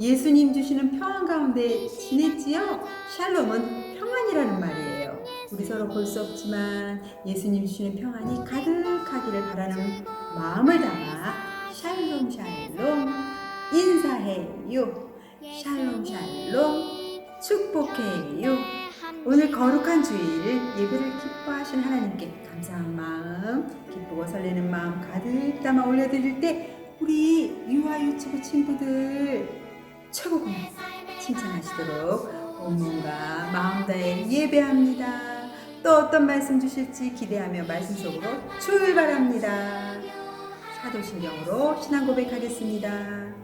예수님 주시는 평안 가운데 지냈지요? 샬롬은 평안이라는 말이에요. 우리 서로 볼 수 없지만 예수님 주시는 평안이 가득하기를 바라는 마음을 담아 샬롬 샬롬 인사해요. 샬롬 샬롬 축복해요. 오늘 거룩한 주일 예배를 기뻐하신 하나님께 감사한 마음, 기쁘고 설레는 마음 가득 담아 올려드릴 때 우리 유아 유치부 친구들 최고 고마 칭찬하시도록 온 몸과 마음 다해 예배합니다. 또 어떤 말씀 주실지 기대하며 말씀 속으로 출발합니다. 사도신경으로 신앙 고백하겠습니다.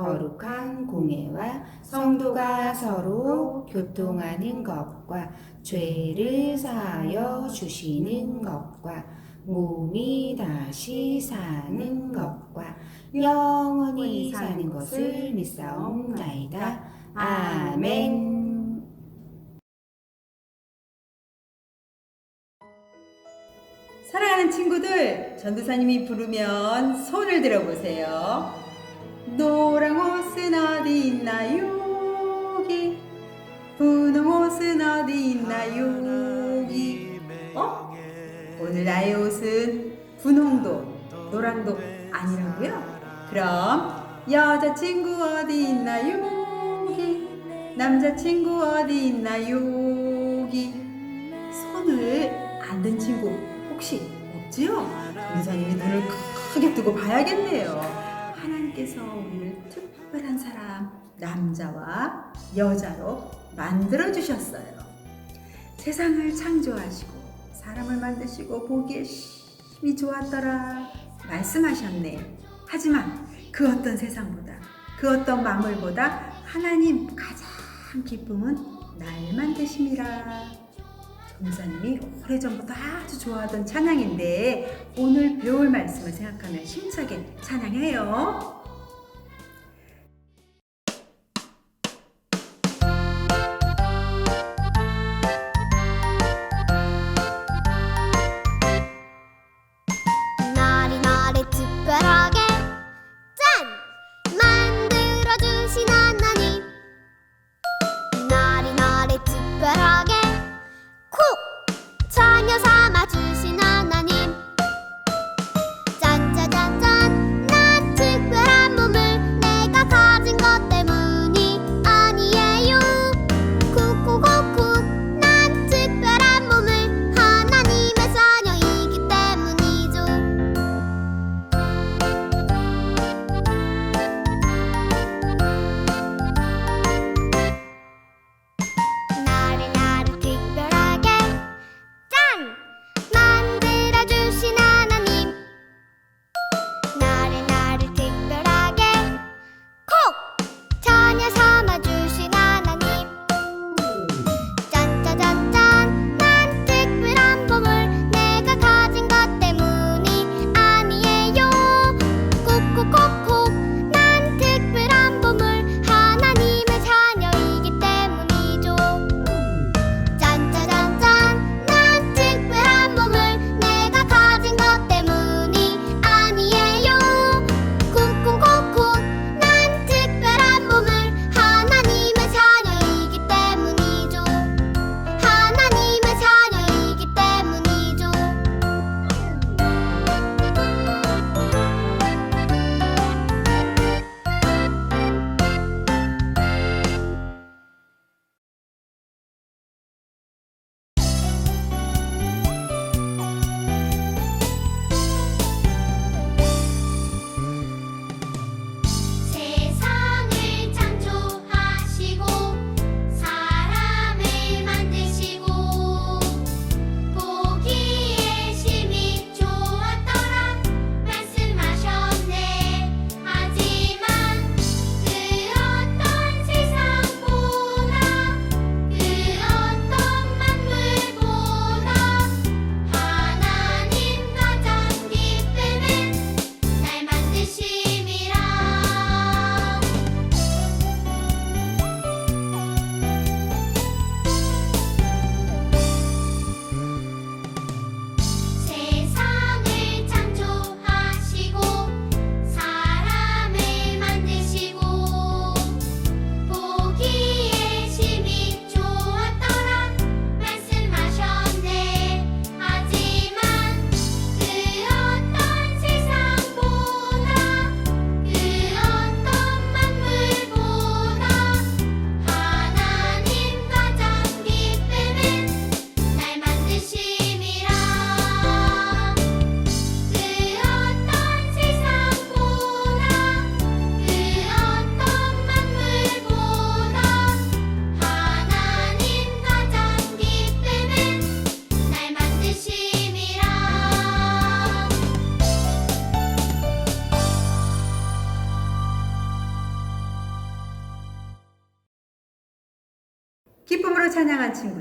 거룩한 공예와 성도가 서로 교통하는 것과 죄를 사하여 주시는 것과 몸이 다시 사는 것과 영원히 사는 것을 믿사옵나이다. 아멘. 사랑하는 친구들, 전도사님이 부르면 손을 들어보세요. 노랑 옷은 어디 있나요? 여기. 분홍 옷은 어디 있나요? 여기. 어? 오늘 나의 옷은 분홍도 노랑도 아니라고요? 그럼 여자친구 어디 있나요? 여기. 남자친구 어디 있나요? 여기. 손을 안 든 친구 혹시 없지요? 전도사님이 눈을 크게 뜨고 봐야겠네요. 하나님께서 우리를 특별한 사람, 남자와 여자로 만들어 주셨어요. 세상을 창조하시고 사람을 만드시고 보기에 심히 좋았더라 말씀하셨네. 하지만 그 어떤 세상보다 그 어떤 만물보다 하나님 가장 기쁨은 날 만드심이라. 전사님이 오래전부터 아주 좋아하던 찬양인데 오늘 배울 말씀을 생각하며 힘차게 찬양해요.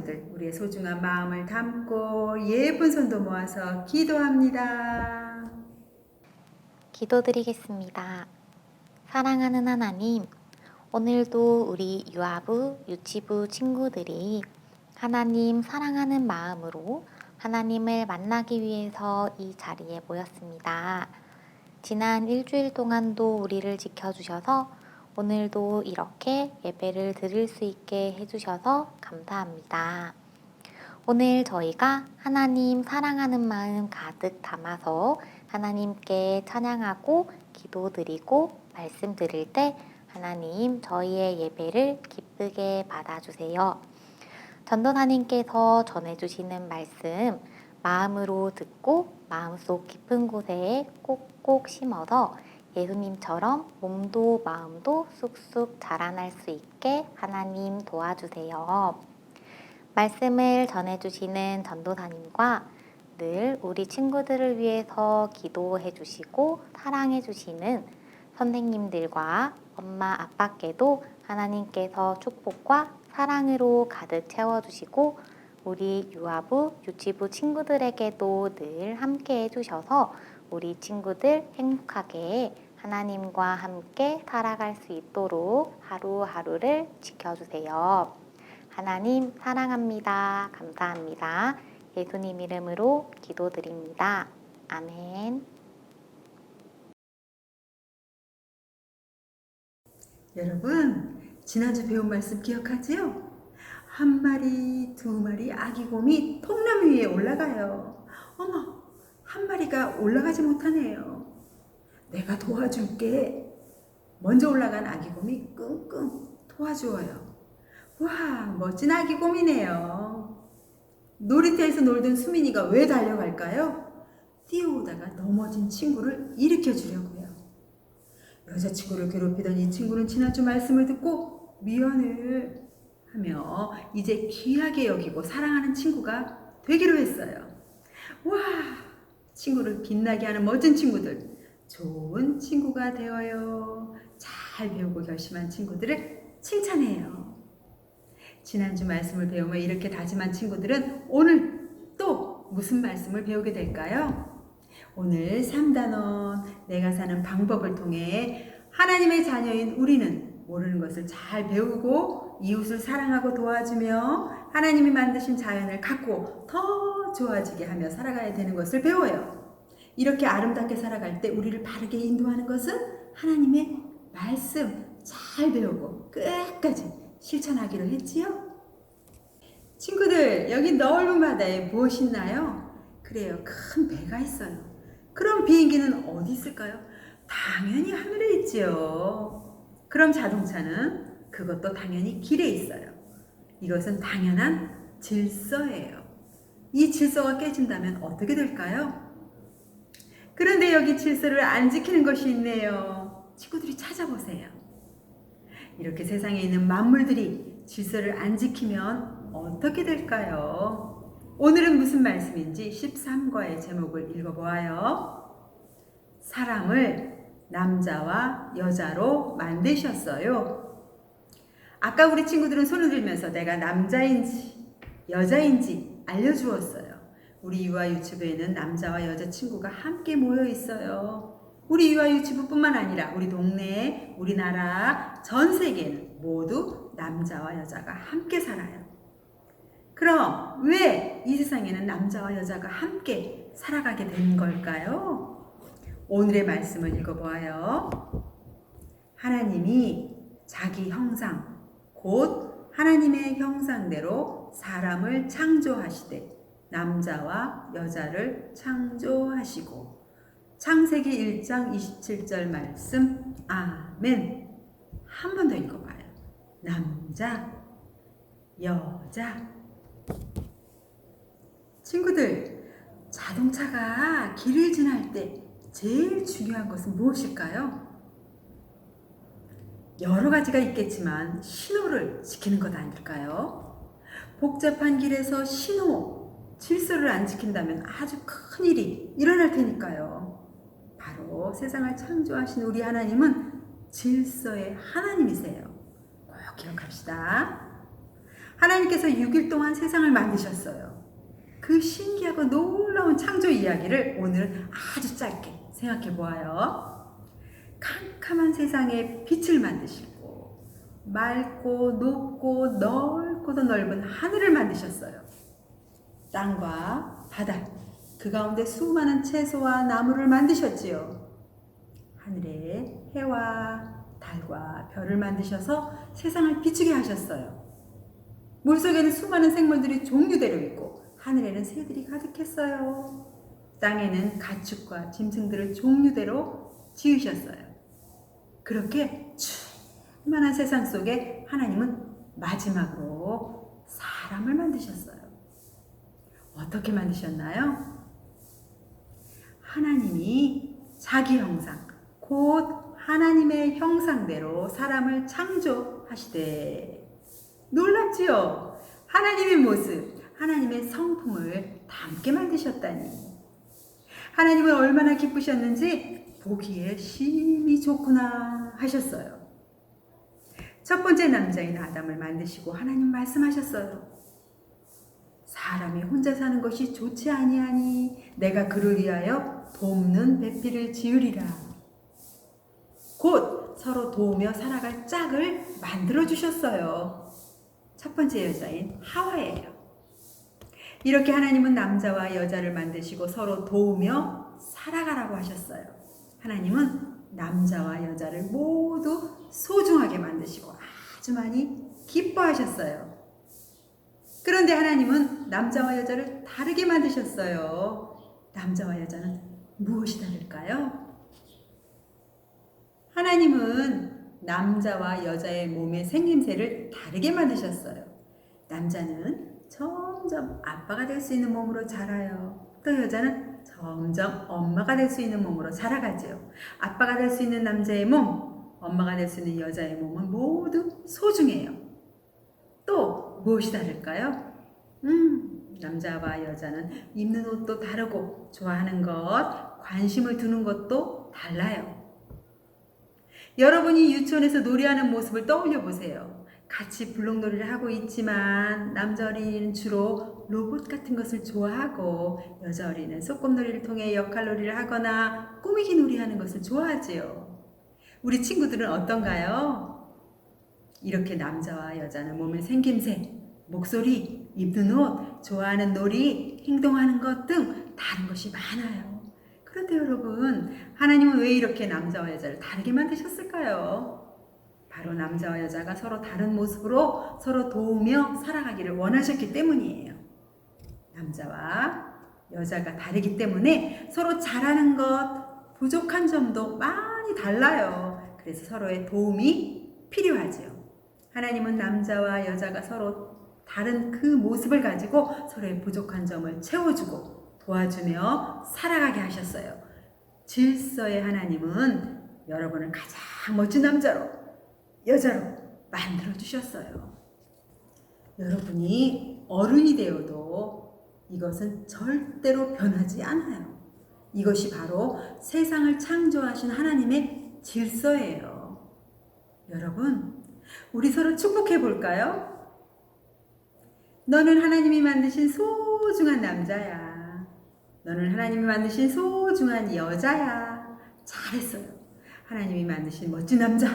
친구들, 우리의 소중한 마음을 담고 예쁜 손도 모아서 기도합니다. 기도드리겠습니다. 사랑하는 하나님, 오늘도 우리 유아부, 유치부 친구들이 하나님 사랑하는 마음으로 하나님을 만나기 위해서 이 자리에 모였습니다. 지난 일주일 동안도 우리를 지켜주셔서 오늘도 이렇게 예배를 드릴 수 있게 해주셔서 감사합니다. 오늘 저희가 하나님 사랑하는 마음 가득 담아서 하나님께 찬양하고 기도드리고 말씀 드릴 때 하나님 저희의 예배를 기쁘게 받아주세요. 전도사님께서 전해주시는 말씀 마음으로 듣고 마음속 깊은 곳에 꼭꼭 심어서 예수님처럼 몸도 마음도 쑥쑥 자라날 수 있게 하나님 도와주세요. 말씀을 전해주시는 전도사님과 늘 우리 친구들을 위해서 기도해 주시고 사랑해 주시는 선생님들과 엄마 아빠께도 하나님께서 축복과 사랑으로 가득 채워주시고 우리 유아부, 유치부 친구들에게도 늘 함께 해주셔서 우리 친구들 행복하게 하나님과 함께 살아갈 수 있도록 하루하루를 지켜주세요. 하나님 사랑합니다. 감사합니다. 예수님 이름으로 기도드립니다. 아멘. 여러분, 지난주 배운 말씀 기억하지요? 한 마리, 두 마리 아기 곰이 통나무 위에 올라가요. 어머, 한 마리가 올라가지 못하네요. 내가 도와줄게. 먼저 올라간 아기 곰이 끙끙 도와주어요. 와, 멋진 아기 곰이네요. 놀이터에서 놀던 수민이가 왜 달려갈까요? 뛰어오다가 넘어진 친구를 일으켜 주려고요. 여자친구를 괴롭히던 이 친구는 지난주 말씀을 듣고 미안해 하며 이제 귀하게 여기고 사랑하는 친구가 되기로 했어요. 와, 친구를 빛나게 하는 멋진 친구들. 좋은 친구가 되어요. 잘 배우고 결심한 친구들을 칭찬해요. 지난주 말씀을 배우며 이렇게 다짐한 친구들은 오늘 또 무슨 말씀을 배우게 될까요? 오늘 3단원 내가 사는 방법을 통해 하나님의 자녀인 우리는 모르는 것을 잘 배우고 이웃을 사랑하고 도와주며 하나님이 만드신 자연을 갖고 더 좋아지게 하며 살아가야 되는 것을 배워요. 이렇게 아름답게 살아갈 때 우리를 바르게 인도하는 것은 하나님의 말씀 잘 배우고 끝까지 실천하기로 했지요? 친구들, 여기 넓은 바다에 무엇이 있나요? 그래요, 큰 배가 있어요. 그럼 비행기는 어디 있을까요? 당연히 하늘에 있지요. 그럼 자동차는 그것도 당연히 길에 있어요. 이것은 당연한 질서예요. 이 질서가 깨진다면 어떻게 될까요? 그런데 여기 질서를 안 지키는 것이 있네요. 친구들이 찾아보세요. 이렇게 세상에 있는 만물들이 질서를 안 지키면 어떻게 될까요? 오늘은 무슨 말씀인지 13과의 제목을 읽어보아요. 사람을 남자와 여자로 만드셨어요. 아까 우리 친구들은 손을 들면서 내가 남자인지 여자인지 알려주었어요. 우리 유아 유치부에는 남자와 여자 친구가 함께 모여 있어요. 우리 유아 유치부뿐만 아니라 우리 동네, 우리나라, 전 세계는 모두 남자와 여자가 함께 살아요. 그럼 왜 이 세상에는 남자와 여자가 함께 살아가게 된 걸까요? 오늘의 말씀을 읽어보아요. 하나님이 자기 형상, 곧 하나님의 형상대로 사람을 창조하시되 남자와 여자를 창조하시고. 창세기 1장 27절 말씀. 아멘. 한 번 더 읽어봐요. 남자 여자. 친구들 자동차가 길을 지날 때 제일 중요한 것은 무엇일까요? 여러 가지가 있겠지만 신호를 지키는 것 아닐까요? 복잡한 길에서 신호, 질서를 안 지킨다면 아주 큰 일이 일어날 테니까요. 바로 세상을 창조하신 우리 하나님은 질서의 하나님이세요. 꼭 기억합시다. 하나님께서 6일 동안 세상을 만드셨어요. 그 신기하고 놀라운 창조 이야기를 오늘 아주 짧게 생각해 보아요. 캄캄한 세상에 빛을 만드시고 맑고 높고 넓고도 넓은 하늘을 만드셨어요. 땅과 바다, 그 가운데 수많은 채소와 나무를 만드셨지요. 하늘에 해와 달과 별을 만드셔서 세상을 비추게 하셨어요. 물속에는 수많은 생물들이 종류대로 있고 하늘에는 새들이 가득했어요. 땅에는 가축과 짐승들을 종류대로 지으셨어요. 그렇게 충만한 세상 속에 하나님은 마지막으로 사람을 만드셨어요. 어떻게 만드셨나요? 하나님이 자기 형상, 곧 하나님의 형상대로 사람을 창조하시되 놀랍지요? 하나님의 모습, 하나님의 성품을 담게 만드셨다니. 하나님은 얼마나 기쁘셨는지 보기에 심히 좋구나 하셨어요. 첫 번째 남자인 아담을 만드시고 하나님 말씀하셨어요. 사람이 혼자 사는 것이 좋지 아니하니 내가 그를 위하여 돕는 배필을 지으리라. 곧 서로 도우며 살아갈 짝을 만들어 주셨어요. 첫 번째 여자인 하와예요. 이렇게 하나님은 남자와 여자를 만드시고 서로 도우며 살아가라고 하셨어요. 하나님은 남자와 여자를 모두 소중하게 만드시고 아주 많이 기뻐하셨어요. 그런데 하나님은 남자와 여자를 다르게 만드셨어요. 남자와 여자는 무엇이 다를까요? 하나님은 남자와 여자의 몸의 생김새를 다르게 만드셨어요. 남자는 점점 아빠가 될 수 있는 몸으로 자라요. 또 여자는 점점 엄마가 될 수 있는 몸으로 자라가죠. 아빠가 될 수 있는 남자의 몸, 엄마가 될 수 있는 여자의 몸은 모두 소중해요. 또 무엇이 다를까요? 음, 남자와 여자는 입는 옷도 다르고 좋아하는 것, 관심을 두는 것도 달라요. 여러분이 유치원에서 놀이하는 모습을 떠올려 보세요. 같이 블록놀이를 하고 있지만 남자 어린이는 주로 로봇 같은 것을 좋아하고 여자 어린이는 소꿉놀이를 통해 역할놀이를 하거나 꾸미기 놀이하는 것을 좋아하지요. 우리 친구들은 어떤가요? 이렇게 남자와 여자는 몸의 생김새, 목소리, 입는 옷, 좋아하는 놀이, 행동하는 것 등 다른 것이 많아요. 그런데 여러분, 하나님은 왜 이렇게 남자와 여자를 다르게 만드셨을까요? 바로 남자와 여자가 서로 다른 모습으로 서로 도우며 살아가기를 원하셨기 때문이에요. 남자와 여자가 다르기 때문에 서로 잘하는 것, 부족한 점도 많이 달라요. 그래서 서로의 도움이 필요하지요. 하나님은 남자와 여자가 서로 다른 그 모습을 가지고 서로의 부족한 점을 채워주고 도와주며 살아가게 하셨어요. 질서의 하나님은 여러분을 가장 멋진 남자로, 여자로 만들어 주셨어요. 여러분이 어른이 되어도 이것은 절대로 변하지 않아요. 이것이 바로 세상을 창조하신 하나님의 질서예요. 여러분, 우리 서로 축복해 볼까요? 너는 하나님이 만드신 소중한 남자야. 너는 하나님이 만드신 소중한 여자야. 잘했어요. 하나님이 만드신 멋진 남자,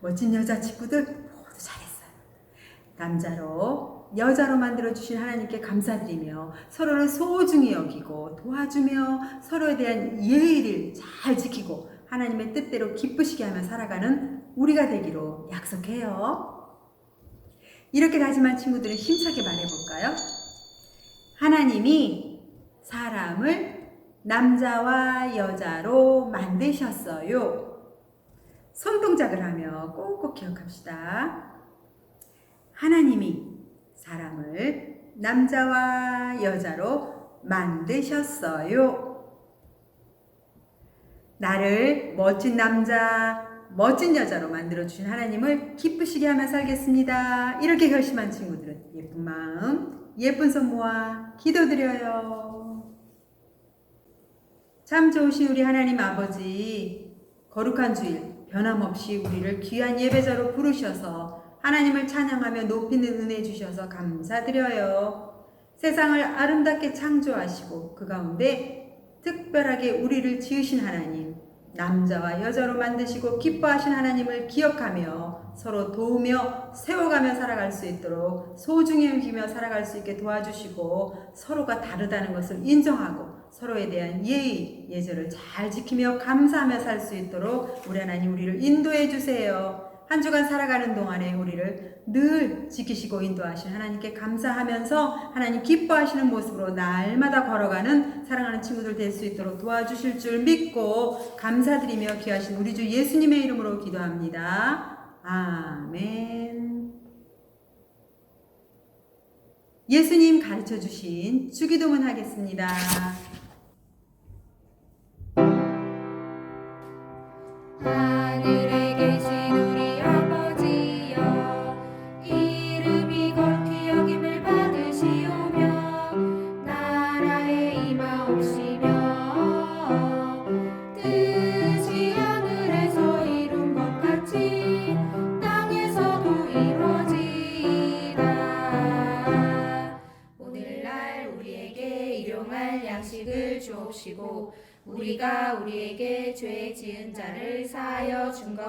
멋진 여자 친구들 모두 잘했어요. 남자로, 여자로 만들어주신 하나님께 감사드리며 서로를 소중히 여기고 도와주며 서로에 대한 예의를 잘 지키고 하나님의 뜻대로 기쁘시게 하며 살아가는 우리가 되기로 약속해요. 이렇게 다짐한 친구들은 힘차게 말해볼까요? 하나님이 사람을 남자와 여자로 만드셨어요. 손동작을 하며 꼭꼭 기억합시다. 하나님이 사람을 남자와 여자로 만드셨어요. 나를 멋진 남자, 멋진 여자로 만들어주신 하나님을 기쁘시게 하며 살겠습니다. 이렇게 결심한 친구들은 예쁜 마음, 예쁜 손 모아 기도드려요. 참 좋으신 우리 하나님 아버지, 거룩한 주일, 변함없이 우리를 귀한 예배자로 부르셔서 하나님을 찬양하며 높이는 은혜 주셔서 감사드려요. 세상을 아름답게 창조하시고 그 가운데 특별하게 우리를 지으신 하나님, 남자와 여자로 만드시고 기뻐하신 하나님을 기억하며 서로 도우며 세워가며 살아갈 수 있도록 소중히 여기며 살아갈 수 있게 도와주시고 서로가 다르다는 것을 인정하고 서로에 대한 예의, 예절을 잘 지키며 감사하며 살 수 있도록 우리 하나님 우리를 인도해 주세요. 한 주간 살아가는 동안에 우리를 늘 지키시고 인도하신 하나님께 감사하면서 하나님 기뻐하시는 모습으로 날마다 걸어가는 사랑하는 친구들 될 수 있도록 도와주실 줄 믿고 감사드리며 귀하신 우리 주 예수님의 이름으로 기도합니다. 아멘. 예수님 가르쳐 주신 주기도문 하겠습니다.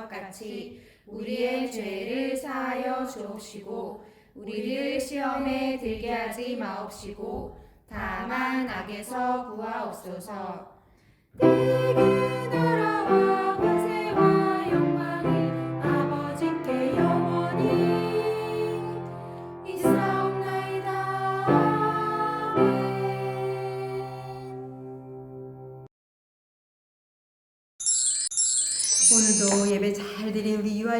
것 같이 우리의 죄를 사하여 주옵시고 우리를 시험에 들게 하지 마옵시고 다만 악에서 구하옵소서. 내게 권세와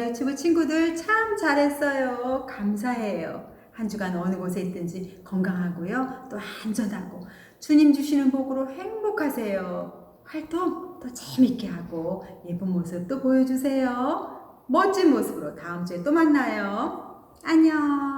유튜브 친구들 참 잘했어요. 감사해요. 한 주간 어느 곳에 있든지 건강하고요. 또 안전하고 주님 주시는 복으로 행복하세요. 활동 더 재밌게 하고 예쁜 모습 또 보여주세요. 멋진 모습으로 다음 주에 또 만나요. 안녕.